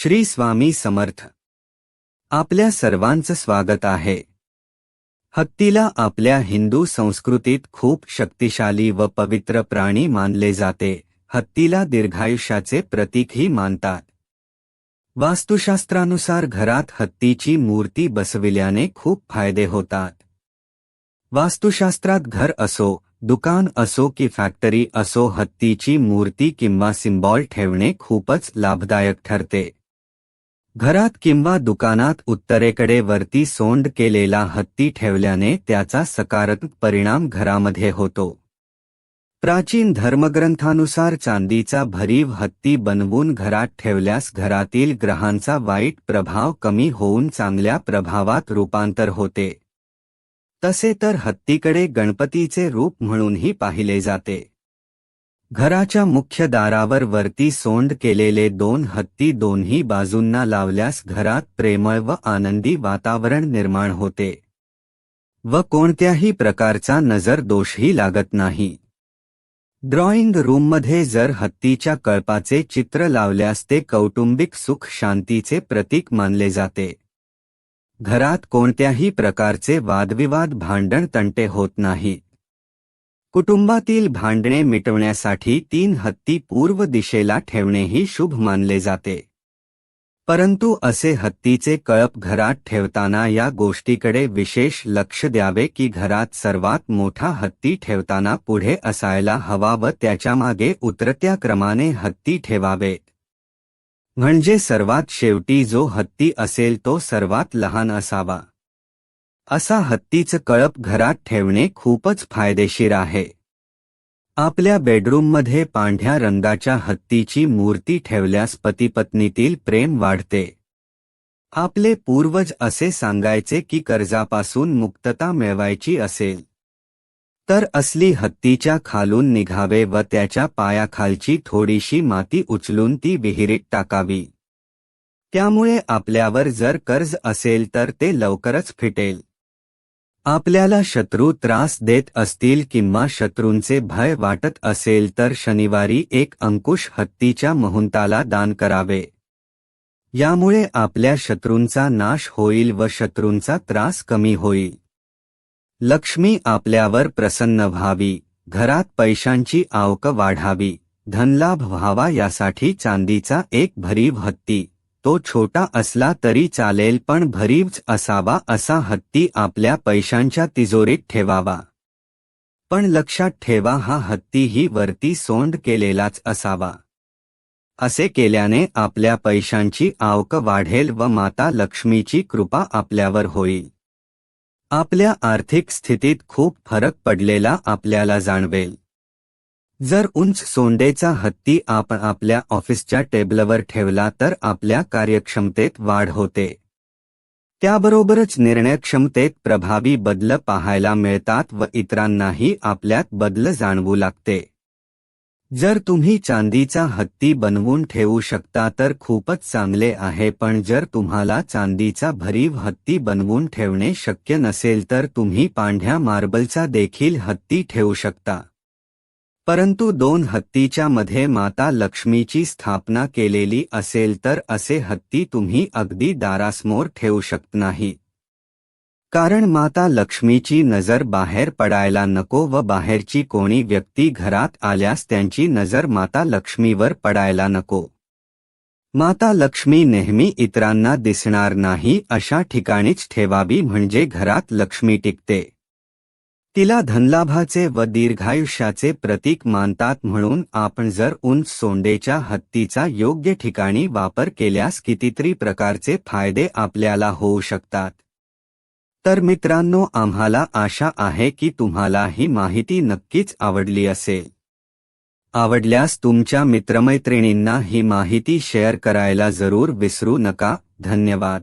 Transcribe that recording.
श्री स्वामी समर्थ. आपल्या सर्वांचं स्वागत आहे. हत्तीला आपल्या हिंदू संस्कृतीत खूप शक्तिशाली व पवित्र प्राणी मानले जाते. हत्तीला दीर्घायुष्याचे प्रतीकही मानतात. वास्तुशास्त्रानुसार घरात हत्तीची मूर्ती बसविल्याने खूप फ़ायदे होतात. वास्तुशास्त्रात घर असो, दुकान असो की फॅक्टरी असो, हत्तीची मूर्ती किंवा सिम्बॉल खूपच लाभदायक ठरते. घरात किंवा दुकानात उत्तरेकडे वरती सोंड केलेला हत्ती ठेवल्याने त्याचा सकारात्मक परिणाम घरामध्ये होतो. प्राचीन धर्मग्रंथानुसार चांदीचा भरीव हत्ती बनवून घरात ठेवल्यास घरातील ग्रहांचा वाईट प्रभाव कमी होऊन चांगल्या प्रभावात रूपांतर होते. तसे तर हत्तीकडे गणपतीचे रूप म्हणूनही पाहिले जाते. घराच्या मुख्य दारावर वरती सोंड केलेले दोन हत्ती दोन्ही बाजूंना लावल्यास घरात प्रेमळ व आनंदी वातावरण निर्माण होते. व कोणत्याही प्रकारचा नजर दोषही लागत नाही. ड्रॉइंग रूममध्ये जर हत्तीच्या कळपाचे चित्र लावल्यास ते कौटुंबिक सुख शांतीचे प्रतीक मानले जाते. घरात कोणत्याही प्रकारचे वादविवाद भांडण तंटे होत नाहीत कुटुंबातील भांडणे मिटवण्यासाठी तीन हत्ती पूर्व दिशेला ठेवणेही शुभ मानले जाते. परंतु असे हत्तीचे कळप घरात ठेवताना या गोष्टीकडे विशेष लक्ष द्यावे की घरात सर्वात मोठा हत्ती ठेवताना पुढे असायला हवा व त्याच्यामागे उतरत्या क्रमाने हत्ती ठेवावे. म्हणजे सर्वात शेवटी जो हत्ती असेल तो सर्वात लहान असावा. असा हत्तीचं कळप घरात ठेवणे खूपच फायदेशीर आहे. आपल्या बेडरूममध्ये पांढऱ्या रंगाच्या हत्तीची मूर्ती ठेवल्यास पतीपत्नीतील प्रेम वाढते. आपले पूर्वज असे सांगायचे की कर्जापासून मुक्तता मिळवायची असेल. तर असली हत्तीच्या खालून निघावे व त्याच्या पायाखालची थोडीशी माती उचलून ती विहिरीत टाकावी. त्यामुळे आपल्यावर जर कर्ज असेल तर ते लवकरच फिटेल. आपल्याला शत्रू त्रास देत असतील किंवा शत्रूंचे भय वाटत असेल तर शनिवारी एक अंकुश हत्तीच्या महंताला दान करावे. यामुळे आपल्या शत्रूंचा नाश होईल व शत्रूंचा त्रास कमी होईल. लक्ष्मी आपल्यावर प्रसन्न व्हावी घरात पैशांची आवक वाढावी धनलाभ व्हावा यासाठी चांदीचा एक भरीव हत्ती. तो छोटा असला तरी चालेल पण भरीवच असावा असा हत्ती आपल्या पैशांच्या तिजोरीत ठेवावा. पण लक्षात ठेवा हा हत्ती ही वरती सोंड केलेलाच असावा. असे केल्याने आपल्या पैशांची आवक वाढेल व माता लक्ष्मीची कृपा आपल्यावर होईल. आपल्या आर्थिक स्थितीत खूप फरक पडलेला आपल्याला जाणवेल. जर उंच सोंडेचा हत्ती आपण आपल्या ऑफिसच्या टेबलवर ठेवला तर आपल्या कार्यक्षमतेत वाढ होते. त्याबरोबरच निर्णयक्षमतेत प्रभावी बदल पाहायला मिळतात व इतरांनाही आपल्यात बदल जाणवू लागते. जर तुम्ही चांदीचा हत्ती बनवून ठेवू शकता तर खूपच चांगले आहे पण जर तुम्हाला चांदीचा भरीव हत्ती बनवून ठेवणे शक्य नसेल तर तुम्ही पांढ्या मार्बलचा देखील हत्ती ठेवू शकता. परंतु दोन हत्तीच्या मध्ये माता लक्ष्मीची स्थापना केलेली असेल तर असे हत्ती तुम्ही अगदी दारासमोर ठेवू शकत नाही. कारण माता लक्ष्मीची नजर बाहेर पडायला नको व बाहेरची कोणी व्यक्ती घरात आल्यास त्यांची नजर माता लक्ष्मीवर पडायला नको. माता लक्ष्मी नेहमी इतरांना दिसणार नाही अशा ठिकाणीच ठेवावी म्हणजे घरात लक्ष्मी टिकते. तिला धनलाभाचे व दीर्घायुष्याचे प्रतीक मानतात म्हणून आपण जर उंच सोंडेच्या हत्तीचा योग्य ठिकाणी वापर केल्यास कितीतरी प्रकारचे फायदे आपल्याला होऊ शकतात. तर मित्रांनो आम्हाला आशा आहे की तुम्हाला ही माहिती नक्कीच आवडली असेल. आवडल्यास तुमच्या मित्रमैत्रिणींना ही माहिती शेअर करायला जरूर विसरू नका. धन्यवाद.